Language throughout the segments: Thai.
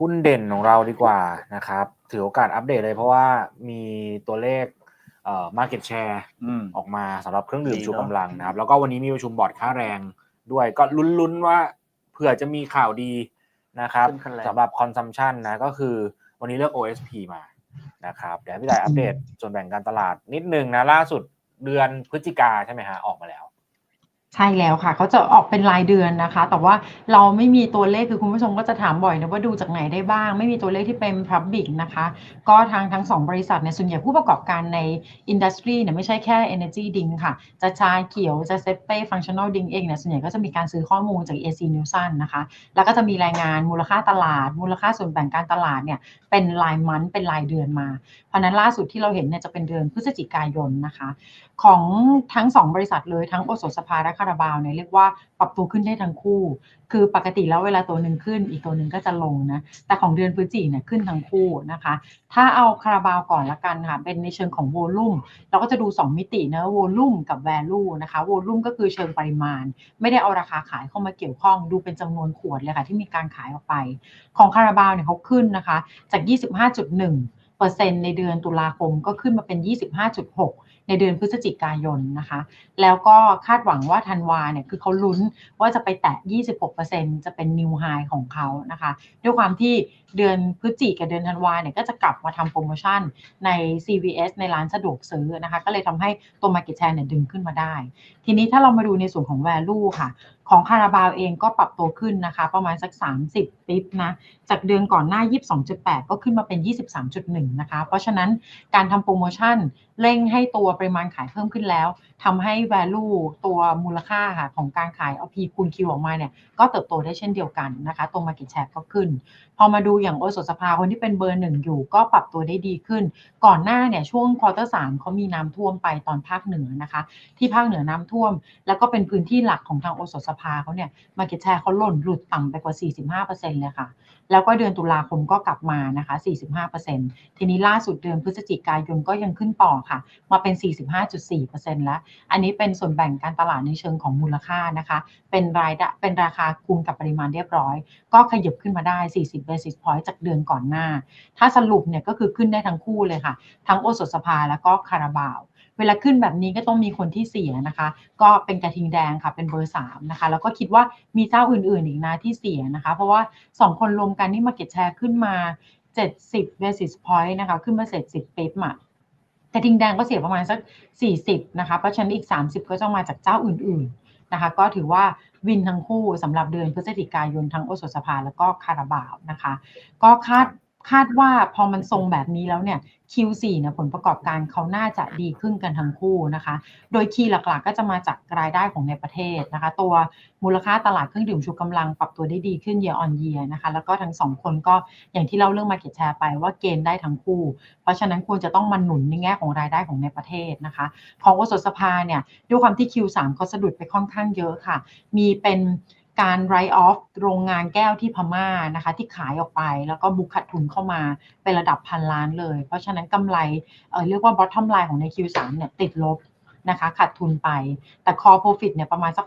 หุ้นเด่นของเราดีกว่านะครับ ถือโอกาสอัปเดตเลยเพราะว่ามีตัวเลขเอ่อ market share อืมออกมาสำหรับเครื่องดื่มดีเนอะชูกำลังนะครับ แล้วก็วันนี้มีประชุมบอร์ดค่าแรงด้วยก็ลุ้นๆว่าเผื่อจะมีข่าวดีนะครับขึ้นขั้นแรงสำหรับคอนซัมชันนะก็คือวันนี้เลือก OSP มานะครับเดี๋ยวให้พี่ต่ายอัปเดตส่วนแบ่งการตลาดนิดนึงนะล่าสุดเดือนพฤศจิกาใช่ไหมฮะออกมาแล้ว ใช่แล้วค่ะ เขาจะออกเป็นรายเดือนนะคะ แต่ว่าเราไม่มีตัวเลขคือคุณผู้ชมก็จะถามบ่อยนะว่าดูจากไหนได้บ้าง ไม่มีตัวเลขที่เป็น Public นะคะ ก็ทางทั้งสองบริษัทเนี่ยส่วนใหญ่ผู้ประกอบการในอินดัสทรีเนี่ยไม่ใช่แค่ Energy Drink ค่ะ จะชาเขียวจะเซเป้ Functional Drink เองเนี่ยส่วนใหญ่ก็จะมีการซื้อข้อมูลจาก AC Nielsen นะคะ แล้วก็จะมีรายงานมูลค่าตลาด มูลค่าส่วนแบ่งการตลาดเนี่ยเป็นรายมันเป็นรายเดือนมา เพราะนั้นล่าสุดที่เราเห็นเนี่ยจะเป็นเดือนพฤศจิกายนนะคะ ของทั้งสองบริษัทเลยทั้งโอสถสภาและคาราบาวเนี่ยเรียกว่าปรับตัวขึ้นได้ทั้งคู่ คือปกติแล้วเวลาตัวหนึ่งขึ้น อีกตัวหนึ่งก็จะลงนะ แต่ของเดือนพฤศจิกเนี่ยขึ้นทั้งคู่นะคะ ถ้าเอาคาราบาวก่อนละกันค่ะ เป็นในเชิงของโวลุ่ม เราก็จะดู 2 มิตินะโวลุ่มกับ value นะคะ โวลุ่มก็คือเชิงปริมาณ ไม่ได้เอาราคาขายเข้ามาเกี่ยวข้อง ดูเป็นจำนวนขวดเลยค่ะที่มีการขายออกไป ของคาราบาวเนี่ยเขาขึ้นนะคะ จาก 25.1 ปอร์เซ็นในเดือนตุลาคมก็ขึ้นมาเป็น 25.6 ในเดือนพฤศจิกายนนะคะ แล้วก็คาดหวังว่าธันวาเนี่ยคือเขาลุ้นว่าจะไปแตะ 26%จะเป็น new high ของเขานะคะ ด้วยความที่เดือนพฤศจิกกับเดือนธันวาเนี่ยก็จะกลับมาทำโปรโมชั่นใน CVS ในร้านสะดวกซื้อนะคะ ก็เลยทำให้ตัว market share เนี่ยดึงขึ้นมาได้ ทีนี้ถ้าเรามาดูในส่วนของ value ค่ะ ของคาราบาวเองก็ปรับตัวขึ้นนะคะ ประมาณสัก 30ปิบนะจากเดือนก่อนหน้า 22.8 ก็ขึ้นมาเป็น 23.1 นะคะ เพราะฉะนั้นการทำโปรโมชั่นเร่งให้ตัวปริมาณขายเพิ่มขึ้นแล้ว ทำให้ value ตัวมูลค่าค่ะของการขายเอา P คูณ Q ออกมาเนี่ยก็เติบโตได้เช่นเดียวกันนะคะ ตัว market share ก็ขึ้น พอมาดูอย่างโอสถสภาคนที่เป็นเบอร์หนึ่งอยู่ ก็ปรับตัวได้ดีขึ้น ก่อนหน้าเนี่ยช่วงควอเตอร์สามเขามีน้ำท่วมไปตอนภาคเหนือนะคะ ที่ภาคเหนือน้ำท่วม แล้วก็เป็นพื้นที่หลักของทางโอสถสภาเขาเนี่ย market share เขาหล่นหลุดต่ำไปกว่า 45%เลยค่ะแล้วก็เดือนตุลาคมก็กลับมานะคะ 45%ทีนี้ล่าสุดเดือนพฤศจิกายนก็ยังขึ้นต่อค่ะ มาเป็น 45.4%แล้วอันนี้เป็นส่วนแบ่งการตลาดในเชิงของมูลค่านะคะ เป็นรายได้เป็นราคาคูณกับปริมาณเรียบร้อย ก็ขยับขึ้นมาได้ 40 basis point จากเดือนก่อนหน้า ถ้าสรุปเนี่ยก็คือขึ้นได้ทั้งคู่เลยค่ะ ทั้งโอสถสภาแล้วก็คาราบาวเวลาขึ้นแบบนี้ก็ต้องมีคนที่เสียนะคะ ก็เป็นกระทิงแดงค่ะ เป็นเบอร์3นะคะ แล้วก็คิดว่ามีเจ้าอื่นๆอีกนะที่เสียนะคะ เพราะว่า 2 คนรวมกันนี่มาเก็ตแชร์ขึ้นมา 70 basis point นะคะ ขึ้นมาเสร็จ10ปิ๊บอะ กระทิงแดงก็เสียประมาณสัก 40 นะคะ เพราะฉะนั้นอีก 30 ก็จะมาจากเจ้าอื่นๆนะคะ ก็ถือว่าวินทั้งคู่สำหรับเดือนพฤศจิกายนทั้งโอสถสภาแล้วก็คาราบาวนะคะ ก็คาด คาดว่าพอมันทรงแบบนี้แล้วเนี่ย Q4 เนี่ยผลประกอบการเขาน่าจะดีขึ้นกันทั้งคู่นะคะ โดยคีย์หลักๆ ก็จะมาจากรายได้ของในประเทศนะคะ ตัวมูลค่าตลาดเครื่องดื่มชูกำลังปรับตัวได้ดีขึ้น year on year นะคะ แล้วก็ทั้งสองคนก็อย่างที่เล่าเรื่อง market share ไปว่าเกณฑ์ได้ทั้งคู่ เพราะฉะนั้นควรจะต้องมาหนุนในแง่ของรายได้ของในประเทศนะคะ ของโอสถสภาเนี่ยด้วยความที่ Q3 เขาสะดุดไปค่อนข้างเยอะค่ะ มีเป็น การไรออฟโรงงานแก้วที่พม่านะคะ ที่ขายออกไปแล้วก็บุกขาดทุนเข้ามาเป็นระดับพันล้านเลย เพราะฉะนั้นกำไรเออเรียกว่า bottom line ของใน Q3 เนี่ยติดลบนะคะขาดทุนไป แต่ core profit เนี่ยประมาณสัก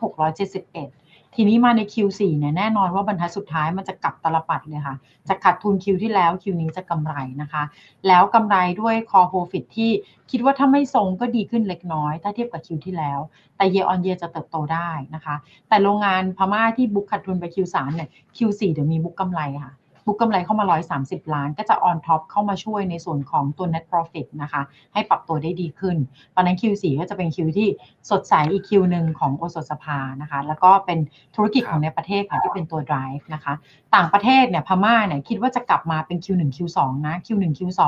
671 ทีนี้มาใน Q4 เนี่ยแน่นอนว่าบรรทัดสุดท้ายมันจะกลับตลปัดเลยค่ะ จะขาดทุน Q ที่แล้ว Q นี้จะกำไรนะคะ แล้วกำไรด้วย core profit ที่คิดว่าถ้าไม่ทรงก็ดีขึ้นเล็กน้อย ถ้าเทียบกับ Q ที่แล้ว แต่ year on year จะเติบโตได้นะคะ แต่โรงงานพม่าที่บุ๊กขาดทุนไป Q3 เนี่ย Q4 เดี๋ยวมีบุ๊กกำไรค่ะ บุ๊กกำไรเข้ามา 130 ล้าน ก็จะ on top เข้ามาช่วยในส่วนของตัว net profit นะคะ ให้ปรับตัวได้ดีขึ้น ตอนนั้น Q4 ก็จะเป็น Q ที่สดใสอีก Q หนึ่งของโอสถสภานะคะ แล้วก็เป็นธุรกิจของในประเทศค่ะที่เป็นตัว drive นะคะ ต่างประเทศเนี่ยพม่าเนี่ยคิดว่าจะกลับมาเป็น Q1 Q2 นะ Q1 Q2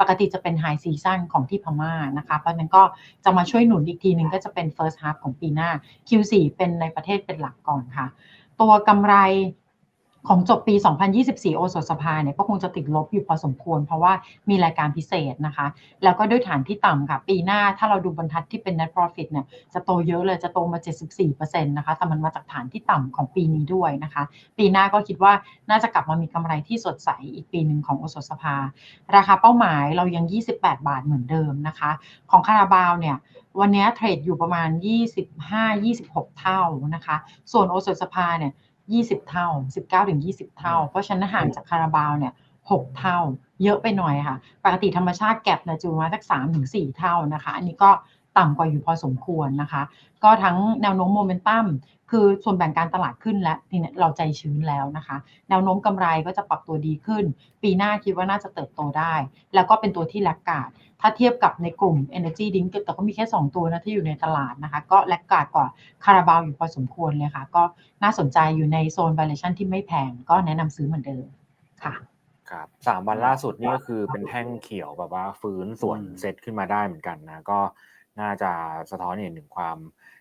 ปกติจะเป็น high season ของที่พม่านะคะ เพราะฉะนั้นก็จะมาช่วยหนุนอีกทีหนึ่งก็จะเป็น first half ของปีหน้า Q4 เป็นในประเทศเป็นหลักก่อนค่ะ ตัวกำไร ของจบปี 2024 โอสถสภาเนี่ยก็คงจะติดลบอยู่พอสมควร เพราะว่ามีรายการพิเศษนะคะ แล้วก็ด้วยฐานที่ต่ำค่ะ ปีหน้าถ้าเราดูบรรทัดที่เป็น net profit เนี่ยจะโตเยอะเลยจะโตมา 74%นะคะแต่มันมาจากฐานที่ต่ำของปีนี้ด้วยนะคะ ปีหน้าก็คิดว่าน่าจะกลับมามีกำไรที่สดใสอีกปีหนึ่งของโอสถสภา ราคาเป้าหมายเรายัง 28 บาทเหมือนเดิมนะคะ ของคาราบาวเนี่ยวันนี้เทรดอยู่ประมาณ 25-26 เท่านะคะ ส่วนโอสถสภาเนี่ย 20 เท่า 19ถึง20 เท่า เพราะฉะนั้นห่างจากคาราบาวเนี่ย6เท่า เยอะไปหน่อยค่ะ ปกติธรรมชาติแก็บเนี่ยจะอยู่ประมาณสัก3ถึง4เท่านะคะ อันนี้ก็ ต่ำกว่าอยู่พอสมควรนะคะ ก็ทั้งแนวโน้มโมเมนตัมคือส่วนแบ่งการตลาดขึ้นแล้วทีเนี้ยเราใจชื้นแล้วนะคะ แนวโน้มกำไรก็จะปรับตัวดีขึ้น ปีหน้าคิดว่าน่าจะเติบโตได้ แล้วก็เป็นตัวที่แลกกาดถ้าเทียบกับในกลุ่ม Energy Drink แต่ก็มีแค่ 2 ตัวนะที่อยู่ในตลาดนะคะ ก็แลกกาดกว่าคาราบาวอยู่พอสมควรเลยค่ะ ก็น่าสนใจอยู่ในโซน valuation ที่ไม่แพง ก็แนะนำซื้อเหมือนเดิมค่ะครับสามวันล่าสุดนี่ก็คือเป็นแท่งเขียวแบบว่าฟื้นส่วนอืมเซตขึ้นมาได้เหมือนกันนะก็ น่าจะสะท้อนเห็นถึงความ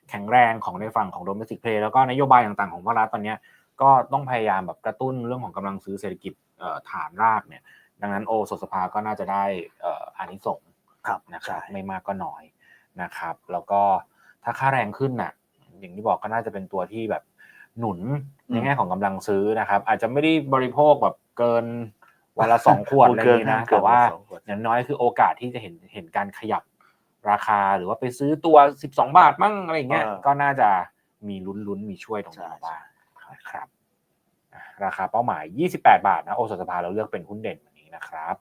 แข็งแรงของในฝั่งของ domestic play แล้วก็นโยบายต่างๆของภาครัฐตอนเนี้ยก็ต้องพยายามแบบกระตุ้นเรื่องของกำลังซื้อเศรษฐกิจเอ่อฐานรากเนี่ยดังนั้นโอสถสภาก็น่าจะได้เอ่ออานิสงส์ครับนะครับใช่ไม่มากก็น้อยนะครับ แล้วก็ถ้าค่าแรงขึ้นน่ะ อย่างที่บอกก็น่าจะเป็นตัวที่แบบหนุนในแง่ของกำลังซื้อนะครับ อาจจะไม่ได้บริโภคแบบเกินวันละสองขวดอะไรอย่างนี้นะเกิแต่นว่าสองขวดอย่างน้อยคือโอกาสที่จะเห็นเห็นการขยับ ราคาหรือว่าไปซื้อตัว 12 บาทมั่งอะไรอย่างเงี้ยเออก็น่าจะมีลุ้นลุ้นๆมีช่วยตรงนี้ใช่มาบ้างนะครับอะราคาเป้าหมาย 28 บาทนะโอสถสภาเราเลือกเป็นหุ้นเด่นวันนี้นะครับ